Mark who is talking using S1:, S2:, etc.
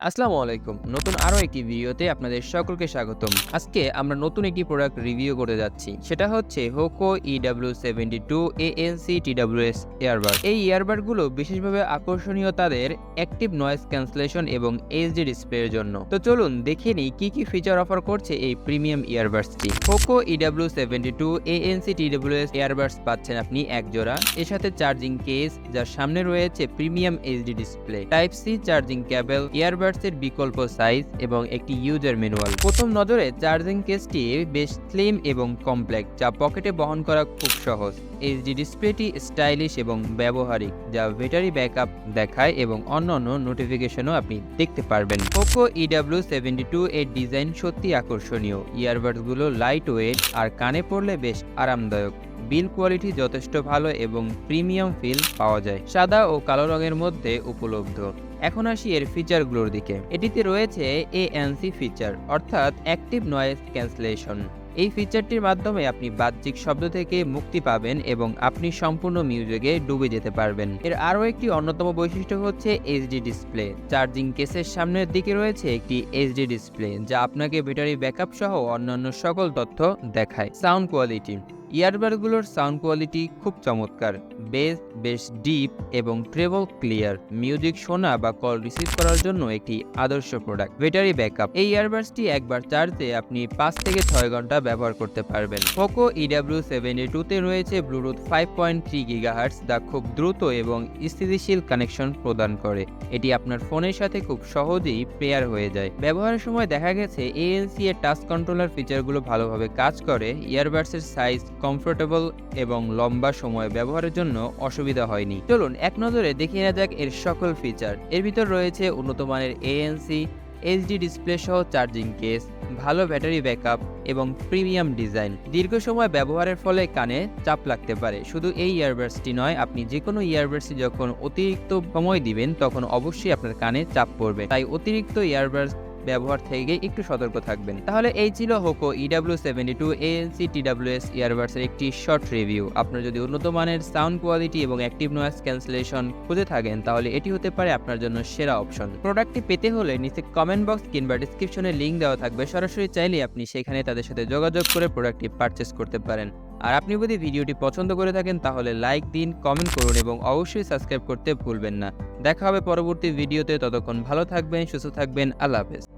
S1: আসসালামু আলাইকুম। নতুন আরও একটি ভিডিওতে আপনাদের সকলকে স্বাগতম। আজকে আমরা নতুন একটি প্রোডাক্ট রিভিউ করে যাচ্ছি। সেটা হচ্ছে Hoco EW seventy two ANC TWS earbud এই ইয়ারবাডগুলো বিশেষভাবে আকর্ষণীয় তাদের অ্যাক্টিভ নয়েজ ক্যান্সেলেশন এবং এইচডি ডিসপ্লের জন্য। তো চলুন দেখে নিই কি কি ফিচার অফার করছে এই premium ইয়ারবাডসটি Hoco EW seventy two ANC TWS earbuds পাচ্ছেন আপনি এক জোড়া। এর সাথে চার্জিং কেস যার সামনে রয়েছে premium HD display type C charging cable earbuds এর বিকল্প সাইজ এবং একটি ইউজার ম্যানুয়াল প্রথম নজরে চার্জিং কেসটি বেশ স্লিম এবং কমপ্লেক্স যা পকেটে বহন করা খুব সহজ। এইচডি ডিসপ্লেটি স্টাইলিশ এবং ব্যবহারিক, যা ব্যাটারি ব্যাকআপ দেখায় এবং অন্যান্য নোটিফিকেশনও আপনি দেখতে পারবেন। পোকো ইডাব্লিউ সেভেন্টি টু এর ডিজাইন সত্যি আকর্ষণীয়। ইয়ারবাডসগুলো লাইট ওয়েট আর কানে পড়লে বেশ আরামদায়ক। বিল কোয়ালিটি যথেষ্ট ভালো এবং প্রিমিয়াম ফিল পাওয়া যায়। সাদা ও কালো রঙের মধ্যে উপলব্ধ। এখন আসি এর ফিচারগুলোর দিকে। এটিতে রয়েছে এএনসি ফিচার অর্থাৎ অ্যাক্টিভ নয়েজ ক্যান্সেলেশন এই ফিচারটির মাধ্যমে আপনি বাহ্যিক শব্দ থেকে মুক্তি পাবেন এবং আপনি সম্পূর্ণ মিউজিকে ডুবে যেতে পারবেন। এর আরও একটি অন্যতম বৈশিষ্ট্য হচ্ছে এইচডি ডিসপ্লে চার্জিং কেসের সামনের দিকে রয়েছে একটি এইচডি ডিসপ্লে যা আপনাকে ব্যাটারি ব্যাকআপ সহ অন্যান্য সকল তথ্য দেখায়। সাউন্ড কোয়ালিটি ইয়ারবাডগুলোর সাউন্ড কোয়ালিটি খুব চমৎকার। বেস, বেশ ডিপ এবং ট্রেবল ক্লিয়ার। মিউজিক শোনা বা কল রিসিভ করার জন্য একটি আদর্শ প্রোডাক্ট। Battery backup. এই ইয়ারবাডসটি একবার চার্জে আপনি পাঁচ থেকে ছয় ঘণ্টা ব্যবহার করতে পারবেন। পোকো ইডাব্লিউ সেভেন টুতে রয়েছে Bluetooth five point three gigahertz যা খুব দ্রুত এবং স্থিতিশীল কানেকশন প্রদান করে। এটি আপনার ফোনের সাথে খুব সহজেই পেয়ার হয়ে যায়। ব্যবহারের সময় দেখা গেছে এএনসি এর টাচ কন্ট্রোলার ফিচারগুলো ভালোভাবে কাজ করে। ইয়ারবাডসের সাইজ কমফোর্টেবল এবং লম্বা সময় ব্যবহারের জন্য অসুবিধা হয়নি। চলুন এক নজরে দেখিয়ে নেওয়া যাক এর সকল ফিচার এর ভিতর রয়েছে উন্নত মানের এএনসি এইচডি ডিসপ্লে সহ চার্জিং কেস ভালো ব্যাটারি ব্যাকআপ এবং প্রিমিয়াম ডিজাইন দীর্ঘ সময় ব্যবহারের ফলে কানে চাপ লাগতে পারে। শুধু এই ইয়ারবাডসটি নয়, আপনি যে কোনো ইয়ারবাডসটি যখন অতিরিক্ত সময় দিবেন, তখন অবশ্যই আপনার কানে চাপ পড়বে। তাই অতিরিক্ত ইয়ারবাডস ব্যবহার থেকে একটু সতর্ক থাকবেন। তাহলে এই ছিল Hoco EW seventy two ANC TWS ইয়ারবাডসের একটি শর্ট রিভিউ আপনার যদি উন্নত মানের সাউন্ড কোয়ালিটি এবং অ্যাক্টিভ নয়েজ ক্যান্সেলেশন খুঁজে থাকেন, তাহলে এটি হতে পারে আপনার জন্য সেরা অপশন প্রোডাক্টটি পেতে হলে নিচে কমেন্ট বক্স কিংবা ডিসক্রিপশনে লিঙ্ক দেওয়া থাকবে। সরাসরি চাইলে আপনি সেখানে তাদের সাথে যোগাযোগ করে প্রোডাক্টটি পারচেস করতে পারেন। আর আপনি যদি ভিডিওটি পছন্দ করে থাকেন, তাহলে লাইক দিন কমেন্ট করুন এবং অবশ্যই সাবস্ক্রাইব করতে ভুলবেন না। দেখা হবে পরবর্তী ভিডিওতে। ততক্ষণ ভালো থাকবেন, সুস্থ থাকবেন। আল্লাহ হাফেজ।